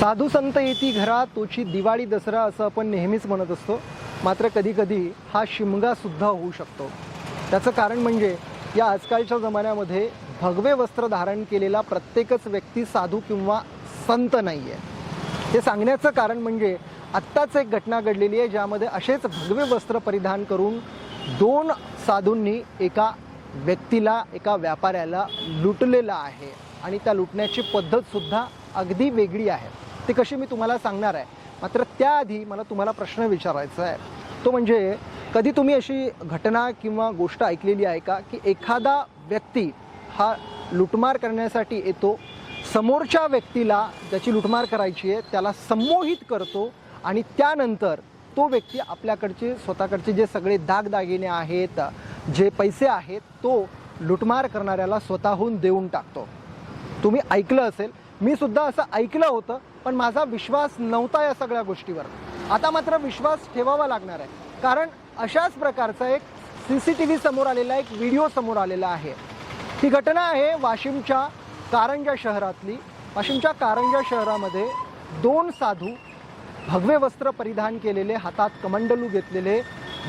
साधू संत येती घरा तोची दिवाळी दसरा असं आपण नेहमीच म्हणत असतो. मात्र कधीकधी हा शिमगासुद्धा होऊ शकतो. त्याचं कारण म्हणजे या आजकालच्या जमान्यामध्ये भगवे वस्त्र धारण केलेला प्रत्येकच व्यक्ती साधू किंवा संत नाही आहे हे सांगण्याचं कारण म्हणजे आत्ताच एक घटना घडलेली आहे ज्यामध्ये असेच भगवे वस्त्र परिधान करून दोन साधूंनी एका व्यक्तीला एका व्यापाऱ्याला लुटलेलं आहे. आणि त्या लुटण्याची पद्धतसुद्धा अगदी वेगळी आहे. ती कशी मी तुम्हाला सांगणार आहे. मात्र त्याआधी मला तुम्हाला प्रश्न विचारायचा आहे. तो म्हणजे कधी तुम्ही अशी घटना किंवा गोष्ट ऐकलेली आहे का की एखादा व्यक्ती हा लुटमार करण्यासाठी येतो समोरच्या व्यक्तीला ज्याची लुटमार करायची आहे त्याला संमोहित करतो आणि त्यानंतर तो व्यक्ती आपल्याकडचे स्वतःकडचे जे सगळे दागदागिने आहेत जे पैसे आहेत तो लुटमार करणाऱ्याला स्वतःहून देऊन टाकतो. तुम्ही ऐकलं असेल. मी सुद्धा असं ऐकलं होतं पण माझा विश्वास नव्हता या सगळ्या गोष्टीवर. आता मात्र विश्वास ठेवावा लागणार आहे. कारण अशाच प्रकारचा एक सी सी टी व्ही समोर आलेला एक व्हिडिओ समोर आलेला आहे. ही घटना आहे वाशिमच्या कारंजा शहरातली. वाशिमच्या कारंजा शहरामध्ये दोन साधू भगवे वस्त्र परिधान केलेले हातात कमंडलू घेतलेले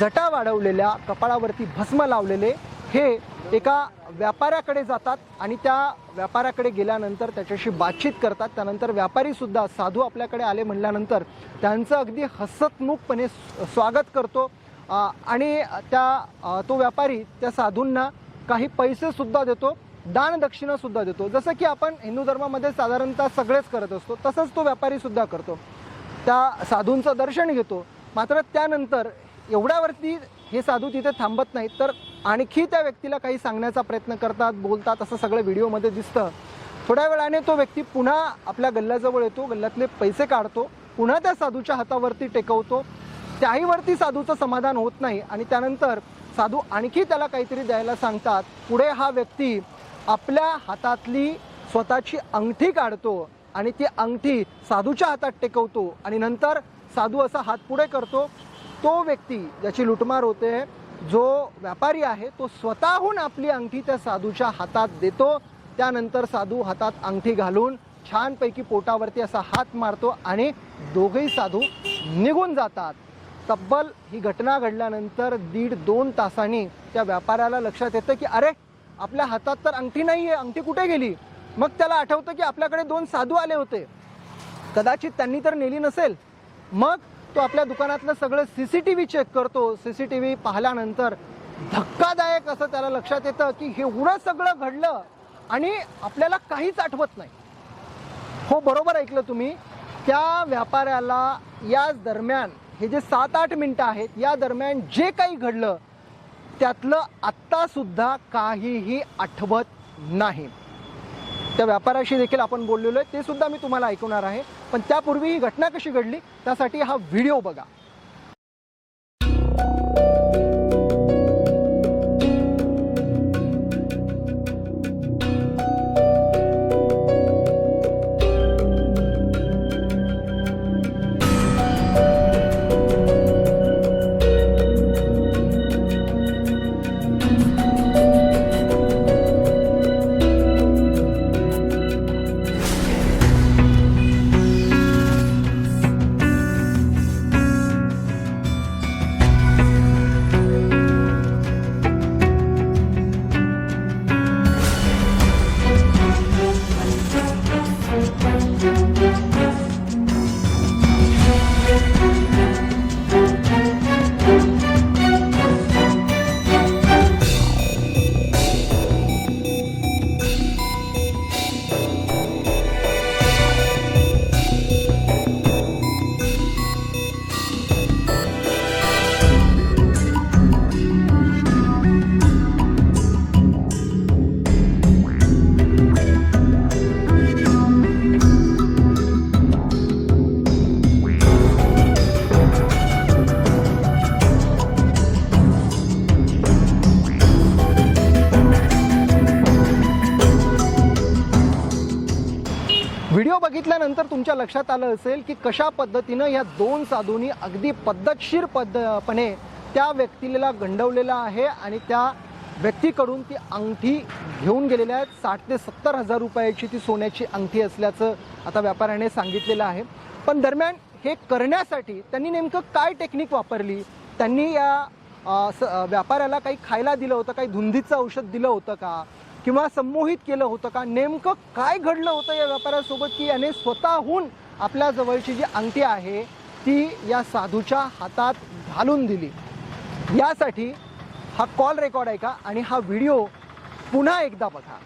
जटा वाढवलेल्या कपाळावरती भस्म लावलेले हे एका व्यापाऱ्याकडे जातात आणि त्या व्यापाऱ्याकडे गेल्यानंतर त्याच्याशी बातचीत करतात. त्यानंतर व्यापारीसुद्धा साधू आपल्याकडे आले म्हणल्यानंतर त्यांचं अगदी हसतमुखपणे स्वागत करतो. आणि त्या तो व्यापारी त्या साधूंना काही पैसेसुद्धा देतो दानदक्षिणासुद्धा देतो. जसं की आपण हिंदू धर्मामध्ये साधारणतः सगळेच करत असतो तसंच तो व्यापारीसुद्धा करतो. त्या साधूंचं दर्शन घेतो. मात्र त्यानंतर एवढ्यावरती हे साधू तिथे थांबत नाहीत. तर आणखी त्या व्यक्तीला काही सांगण्याचा प्रयत्न करतात बोलतात असं सगळं व्हिडिओमध्ये दिसतं. थोड्या वेळाने तो व्यक्ती पुन्हा आपल्या गल्ल्याजवळ येतो गल्ल्यातले पैसे काढतो पुन्हा त्या साधूच्या हातावरती टेकवतो. त्याहीवरती साधूचं समाधान होत नाही आणि त्यानंतर साधू आणखी त्याला काहीतरी द्यायला सांगतात. पुढे हा व्यक्ती आपल्या हातातली स्वतःची अंगठी काढतो आणि ती अंगठी साधूच्या हातात टेकवतो आणि नंतर साधू असा हात पुढे करतो. तो व्यक्ती ज्याची लुटमार होते जो व्यापारी आहे तो स्वतःहून आपली अंगठी त्या साधूच्या हातात देतो. त्यानंतर साधू हातात अंगठी घालून छानपैकी पोटावरती असा हात मारतो आणि दोघेही साधू निघून जातात. तब्बल ही घटना घडल्यानंतर दीड दोन तासांनी त्या व्यापाऱ्याला लक्षात येतं की अरे आपल्या हातात तर अंगठी नाही आहे अंगठी कुठे गेली? मग त्याला आठवतं की आपल्याकडे दोन साधू आले होते. कदाचित त्यांनी तर नेली नसेल. मग तो आपल्या दुकानातलं सगळं C C T V check करतो. सी सी टी व्ही पाहिल्यानंतर धक्कादायक असं त्याला लक्षात येतं की हे एवढं सगळं घडलं आणि आपल्याला काहीच आठवत नाही. हो बरोबर ऐकलं तुम्ही. त्या व्यापाऱ्याला या दरम्यान हे जे सात आठ मिनटं आहेत या दरम्यान जे काही घडलं त्यातलं आत्तासुद्धा काहीही आठवत नाही. त्या व्यापाऱ्याशी देखील आपण बोललेलो आहे ते सुद्धा मी तुम्हाला ऐकवणार आहे. पण त्यापूर्वी ही घटना कशी घडली त्यासाठी हा व्हिडिओ बघा. तुमच्या लक्षात आलं असेल की कशा पद्धतीनं या दोन साधूंनी अगदी पद्धतशीर पद्धपणे त्या व्यक्तीला गंडवलेलं आहे आणि त्या व्यक्तीकडून ती अंगठी घेऊन गेलेल्या आहेत. साठ ते सत्तर हजार रुपयाची ती सोन्याची अंगठी असल्याचं आता व्यापाऱ्याने सांगितलेलं आहे. पण दरम्यान हे करण्यासाठी त्यांनी नेमकं काय टेक्निक वापरली? त्यांनी या व्यापाऱ्याला काही खायला दिलं होतं? काही धुंदीचं औषध दिलं होतं का? किंवा संमोहित केलं होतं का? नेमकं काय घडलं होतं या व्यापाऱ्यासोबत की याने स्वतःहून आपल्या जवळची जी अंगठी आहे ती या साधूच्या हातात घालून दिली. यासाठी हा कॉल रेकॉर्ड आहे का? आणि हा व्हिडिओ पुन्हा एकदा बघा.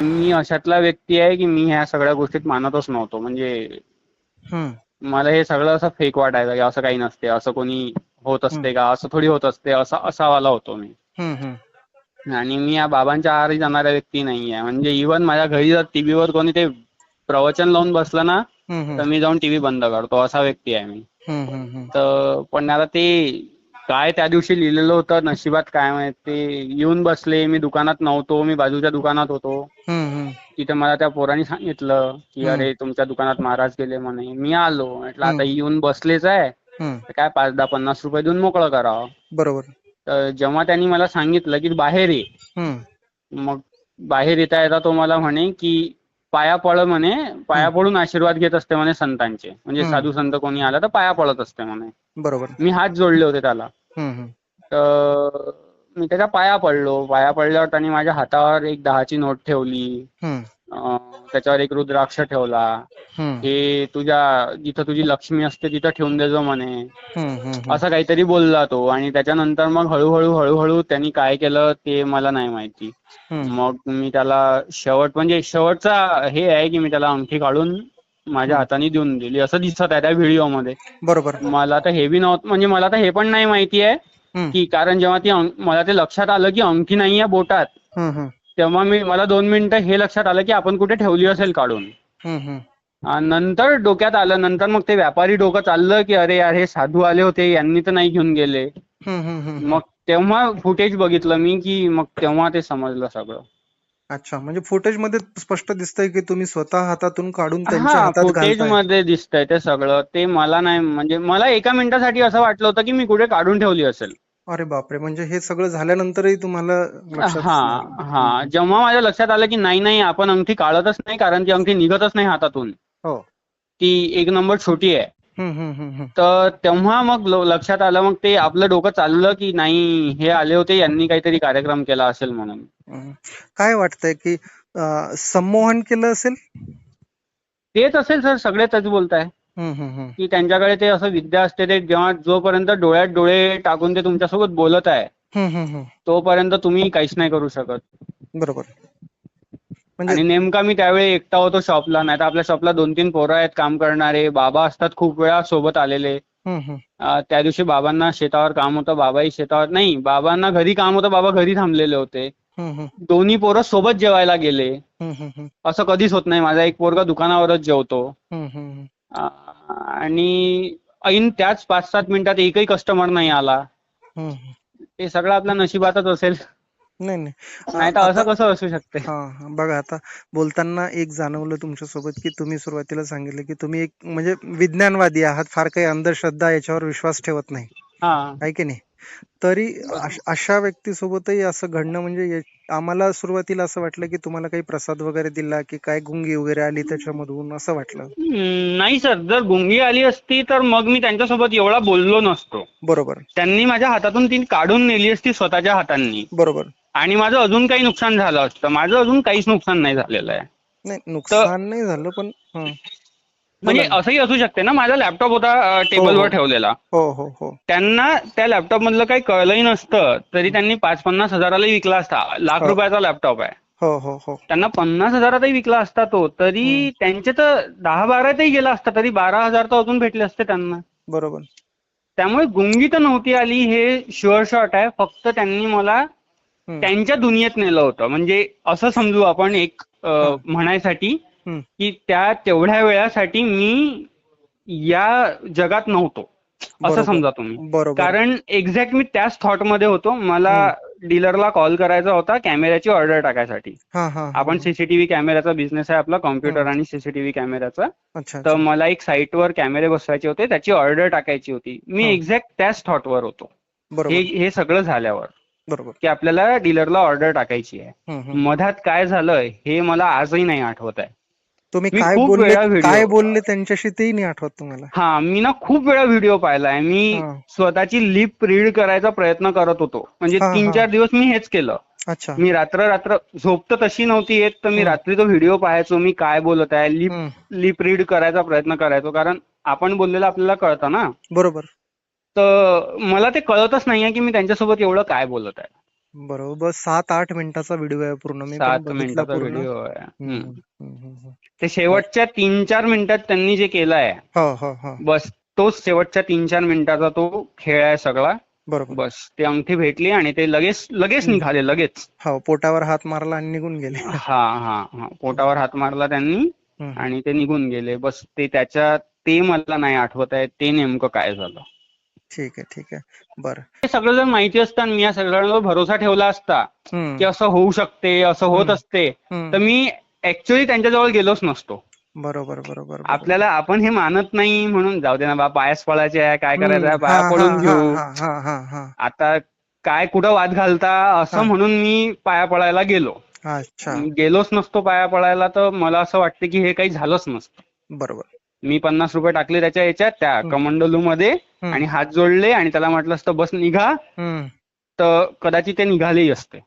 मी अशातला व्यक्ती आहे की मी ह्या सगळ्या गोष्टीत मानतच नव्हतो. म्हणजे मला हे सगळं असं फेक वाटायचं की असं काही नसते असं कोणी होत असते का? असं थोडी होत असते असं असावाला होतो मी. आणि मी या बाबांच्या आहारी जाणारा व्यक्ती नाही आहे म्हणजे इव्हन माझ्या घरी जर टीव्हीवर कोणी ते प्रवचन लावून बसलं ना तर मी जाऊन टीव्ही बंद करतो. असा व्यक्ती आहे मी. तर पण आता ते काय त्या दिवशी लिहिलेलं होतं नशिबात काय माहीत ते येऊन बसले. मी दुकानात नव्हतो मी बाजूच्या दुकानात होतो. तिथे मला त्या पोरांनी सांगितलं की. अरे तुमच्या दुकानात महाराज गेले म्हणे. मी आलो. म्हटलं आता येऊन बसलेच आहे. काय पाच दहा पन्नास रुपये देऊन मोकळं करावं. बरोबर. तर जेव्हा त्यांनी मला सांगितलं की बाहेर ये. मग बाहेर येता येता तो मला म्हणे की पाया पळ म्हणे. पाया पडून आशीर्वाद घेत असते म्हणे संतांचे. म्हणजे. साधू संत कोणी आला तर पाया पडत असते म्हणे. बरोबर. मी हात जोडले होते त्याला. तर मी त्याच्या पाया पडलो. पाया पडल्यावर त्यांनी माझ्या हातावर एक दहाची नोट ठेवली. त्याच्यावर एक रुद्राक्ष ठेवला. हे तुझ्या जिथं तुझी लक्ष्मी असते तिथं ठेवून देजो म्हणे. असं काहीतरी बोलला तो. आणि त्याच्यानंतर मग हळूहळू हळूहळू त्यांनी काय केलं ते मला नाही माहिती. मग मी त्याला शेवट म्हणजे शेवटचा हे आहे की मी त्याला अंगठी काढून माझ्या हाताने देऊन दिली. असं दिसत आहे त्या व्हिडिओमध्ये. बरोबर. मला तर हे बी नव्हतं म्हणजे मला तर हे पण नाही माहिती आहे. की कारण जेव्हा ती मला ते लक्षात आलं की अंगठी नाहीये बोटात. तेव्हा मी मला दोन मिनिटं हे लक्षात आलं की आपण कुठे ठेवली असेल काढून. आणि नंतर डोक्यात आलं नंतर मग ते व्यापारी डोकं चाललं की अरे यार हे साधू आले होते यांनी तर नाही घेऊन गेले. मग तेव्हा फुटेज बघितलं मी की मग तेव्हा ते समजलं सगळं. अच्छा म्हणजे फुटेजमध्ये स्पष्ट दिसतंय की तुम्ही स्वतः हातातून काढून फुटेजमध्ये दिसतंय ते सगळं. ते मला नाही म्हणजे मला एका मिनिटासाठी असं वाटलं होतं की मी कुठे काढून ठेवली असेल. अरे बापरे म्हणजे हे सगळं झाल्यानंतरही तुम्हाला हा हा. जेव्हा माझ्या लक्षात आलं की नाही नाही आपण अंगठी काढतच नाही कारण ती अंगठी निघतच नाही हातातून. हो. ती एक नंबर छोटी आहे. तर तेव्हा मग लक्षात आलं मग ते आपलं डोकं चाललं की नाही हे आले होते यांनी काहीतरी कार्यक्रम केला असेल म्हणून. काय वाटतंय की संमोहन केलं असेल? तेच असेल सर. सगळे तेच बोलताय. की त्यांच्याकडे ते असं विद्या असते ते जेव्हा जोपर्यंत डोळ्यात डोळे टाकून ते तुमच्यासोबत बोलत आहे. तोपर्यंत तुम्ही काहीच नाही करू शकत. बरोबर. म्हणजे आणि नेमका मी त्यावेळी एकटा होतो शॉपला नाही तर आपल्या शॉपला दोन तीन पोरं आहेत काम करणारे बाबा असतात खूप वेळा सोबत आलेले. त्या दिवशी बाबांना शेतावर काम होतं बाबाही शेतावर नाही बाबांना घरी काम होतं बाबा घरी थांबलेले होते. दोन्ही पोरं सोबत जेवायला गेले. असं कधीच होत नाही माझा एक पोरगा दुकानावरच जेवतो. आणि ऐन त्याच पाच सात मिनिटात एकही कस्टमर नाही आला. ते सगळं आपल्या नशिबातच असेल. नाही नाही. नाही तर असं कसं असू शकते? हा. बघा आता बोलताना एक जाणवलं तुमच्यासोबत की तुम्ही सुरुवातीला सांगितलं की तुम्ही एक म्हणजे विज्ञानवादी आहात. फार काही अंधश्रद्धा याच्यावर विश्वास ठेवत नाही. हा. आहे की नाही? तरी अश- व्यक्तीसोबतही असं घडणं म्हणजे आम्हाला सुरुवातीला असं वाटलं की तुम्हाला काही प्रसाद वगैरे दिला की काय गुंगी वगैरे आली त्याच्यामधून असं वाटलं? नाही सर. जर गुंगी आली असती तर मग मी त्यांच्यासोबत एवढा बोललो नसतो. बरोबर. त्यांनी माझ्या हातातून ती काढून नेली असती स्वतःच्या हातांनी. बरोबर. आणि माझं अजून काही नुकसान झालं असतं. माझं अजून काहीच नुकसान नाही झालेलं आहे. नाही नुकसान नाही झालं पण. म्हणजे. असंही असू शकते ना माझा लॅपटॉप होता टेबलवर हो. ठेवलेला हो हो हो त्यांना त्या लॅपटॉप मधलं काही कळलंही नसतं तरी त्यांनी पाच पन्नास हजारालाही विकला असता लाख हो. रुपयाचा लॅपटॉप आहे हो हो हो त्यांना पन्नास हजारातही विकला असता तो तरी त्यांचे तर दहा बारातही गेला असता तरी बारा हजार तर अजून भेटले असते त्यांना बरोबर त्यामुळे गुंगी तर नव्हती आली हे शुअर शॉट आहे फक्त त्यांनी मला हं. त्यांच्या दुनियेत नेलं होतं म्हणजे असं समजू आपण एक हं. म्हणायसाठी हं. की त्या तेवढ्या वेळासाठी मी या जगात नव्हतो असं. समजा तुम्ही. कारण एक्झॅक्ट मी त्याच थॉटमध्ये होतो. मला डीलरला कॉल करायचा होता कॅमेऱ्याची ऑर्डर टाकायसाठी. आपण सीसीटीव्ही कॅमेऱ्याचा बिझनेस आहे आपला कॉम्प्युटर आणि सीसीटीव्ही कॅमेऱ्याचा. तर मला एक साईटवर कॅमेरे बसवायचे होते त्याची ऑर्डर टाकायची होती. मी. एक्झॅक्ट त्याच थॉटवर होतो. हे हे सगळं झाल्यावर बरोबर. की आपल्याला डीलरला ऑर्डर टाकायची आहे. मधात काय झालं हे मला आजही नाही आठवत आहे. तुम्ही काय बोलले काय बोलले त्यांच्याशी तेही नाही आठवत तुम्हाला. हा मी ना खूप वेळा व्हिडिओ पाहिलाय. मी. स्वतःची लिप रीड करायचा प्रयत्न करत होतो. म्हणजे तीन. चार दिवस मी हेच केलं. अच्छा. मी रात्र रात्र झोप तर तशी नव्हती येत तर मी. रात्री तो व्हिडिओ पाहायचो मी काय बोलत आहे. लिप लिप रीड करायचा प्रयत्न करायचो. कारण आपण बोललेलं आपल्याला कळतं ना. बरोबर. तर मला ते कळतच नाहीये की मी त्यांच्यासोबत एवढं काय बोलत आहे. बरोबर. सात आठ मिनिटाचा व्हिडिओ आहे पूर्ण. मी सात मिनिटाचा. व्हिडिओ आहे. ते शेवटच्या तीन चार मिनिटात त्यांनी जे केलंय हो हो हो. बस तोच शेवटच्या तीन चार मिनिटाचा तो खेळ आहे सगळा. बरोबर. बस ते अंगठी भेटली आणि ते लगेच लगेच. निघाले लगेच. हो पोटावर हात मारला आणि निघून गेले. हा हा हा. पोटावर हात मारला त्यांनी आणि ते निघून गेले. बस ते त्याच्या ते मला नाही आठवत आहे. ते नेमकं काय झालं? ठीक आहे ठीक आहे बरं हे सगळं जर माहिती असतं आणि मी या सगळ्यांवर भरोसा ठेवला असता हम्म, की असं होऊ शकते असं होत हम्म. असते हम्म. तर मी ऍक्च्युअली त्यांच्याजवळ गेलोच नसतो बरोबर बरोबर बरोबर. आपल्याला आपण हे मानत नाही म्हणून जाऊ दे ना बा पायास पडायचे आहे काय करायचं आहे हम्म, पाया हा, पडून हा, घेऊ हा, हा, हा, हा, आता काय कुठं वाद घालता असं. म्हणून मी पाया पडायला गेलो. अच्छा मी गेलोच नसतो पाया पडायला तर मला असं वाटतं की हे काही झालंच नसतं बरोबर मी पन्नास रुपये टाकले त्याच्या याच्यात त्या. कमंडलू मध्ये आणि हात जोडले आणि त्याला म्हटलं असतं बस निघा. तर कदाचित ते निघालेही असते.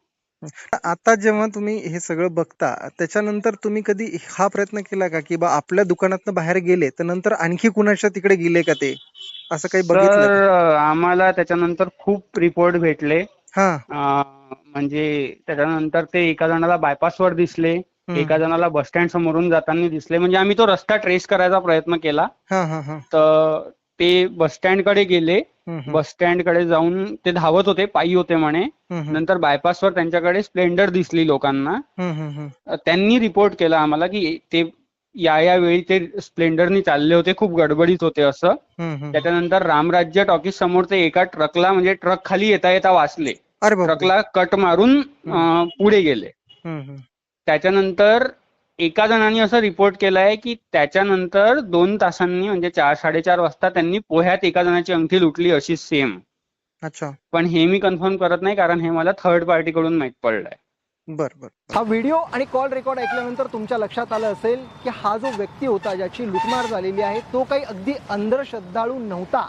आता जेव्हा तुम्ही हे सगळं बघता त्याच्यानंतर तुम्ही कधी हा प्रयत्न केला का की बा आपल्या दुकानातनं बाहेर गेले तर नंतर आणखी कुणाच्या तिकडे गेले का ते? असं काही बघितलं तर आम्हाला त्याच्यानंतर खूप रिपोर्ट भेटले. म्हणजे त्याच्यानंतर ते एका जणाला बायपासवर दिसले. एका जणाला बस स्टँड समोरून जाताना दिसले. म्हणजे आम्ही तो रस्ता ट्रेस करायचा प्रयत्न केला. हा हा हा. तर ते बस स्टँडकडे गेले. बस स्टँडकडे जाऊन ते धावत होते पायी होते म्हणे. नंतर बायपासवर त्यांच्याकडे स्प्लेंडर दिसली लोकांना. त्यांनी रिपोर्ट केला आम्हाला की ते या या वेळी ते स्प्लेंडरनी चालले होते खूप गडबडीत होते असं. त्याच्यानंतर रामराज्य टॉकीज समोर ते एका ट्रकला म्हणजे ट्रक खाली येता येता वाचले. ट्रकला कट मारून पुढे गेले. त्याच्यानंतर एका जणांनी असं रिपोर्ट केलंय की त्याच्यानंतर दोन तासांनी म्हणजे चार साडेचार वाजता त्यांनी पोह्यात एका जणाची अंगठी लुटली अशी सेम अच्छा. पण हे मी कन्फर्म करत नाही कारण हे मला थर्ड पार्टी कडून माहीत पडलंय. बर बर. हा व्हिडिओ आणि कॉल रेकॉर्ड ऐकल्यानंतर तुमच्या लक्षात आलं असेल की हा जो व्यक्ती होता ज्याची लुटमार झालेली आहे तो काही अगदी अंधश्रद्धाळू नव्हता.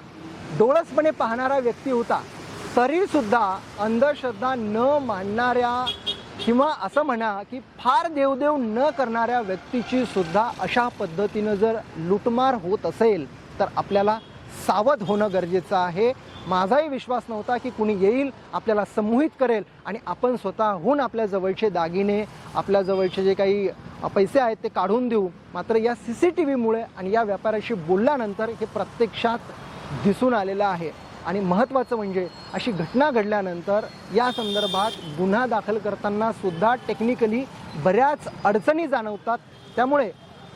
डोळसपणे पाहणारा व्यक्ती होता. तरी सुद्धा अंधश्रद्धा न मानणाऱ्या किंवा असं म्हणा की फार देवदेव न करणाऱ्या व्यक्तीची सुद्धा अशा पद्धतीनं जर लुटमार होत असेल तर आपल्याला सावध होणं गरजेचं आहे. माझाही विश्वास नव्हता की कुणी येईल आपल्याला संमोहित करेल आणि आपण स्वतःहून आपल्या जवळचे दागिने आपल्या जवळचे जे काही पैसे आहेत ते काढून देऊ. मात्र या सी सी टी व्हीमुळे आणि या व्यापाऱ्याशी बोलल्यानंतर हे प्रत्यक्षात दिसून आलेलं आहे. आणि महत्त्वाचं म्हणजे अशी घटना घडल्यानंतर या संदर्भात गुन्हा दाखल करताना सुद्धा टेक्निकली बऱ्याच अडचणी जाणवतात. त्यामुळे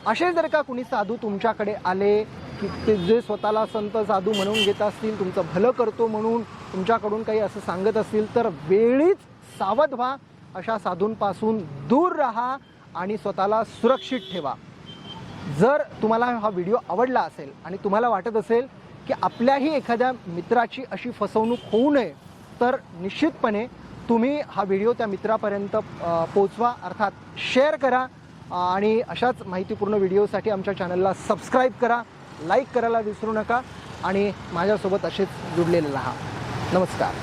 असे जर का कुणी साधू तुमच्याकडे आले की ते जे स्वतःला संत साधू म्हणून घेत असतील तुमचं भलं करतो म्हणून तुमच्याकडून काही असं सांगत असतील तर वेळीच सावध व्हा. अशा साधूंपासून दूर राहा आणि स्वतःला सुरक्षित ठेवा. जर तुम्हाला हा व्हिडिओ आवडला असेल आणि तुम्हाला वाटत असेल की आपल्याही एखाद्या मित्राची अशी फसवणूक होऊ नये तर निश्चितपणे तुम्ही हा व्हिडिओ त्या मित्रापर्यंत पोचवा अर्थात शेअर करा आणि अशाच माहितीपूर्ण व्हिडिओसाठी आमच्या चॅनलला सबस्क्राईब करा लाईक करायला विसरू नका आणि माझ्यासोबत असेच जुडलेले राहा. नमस्कार.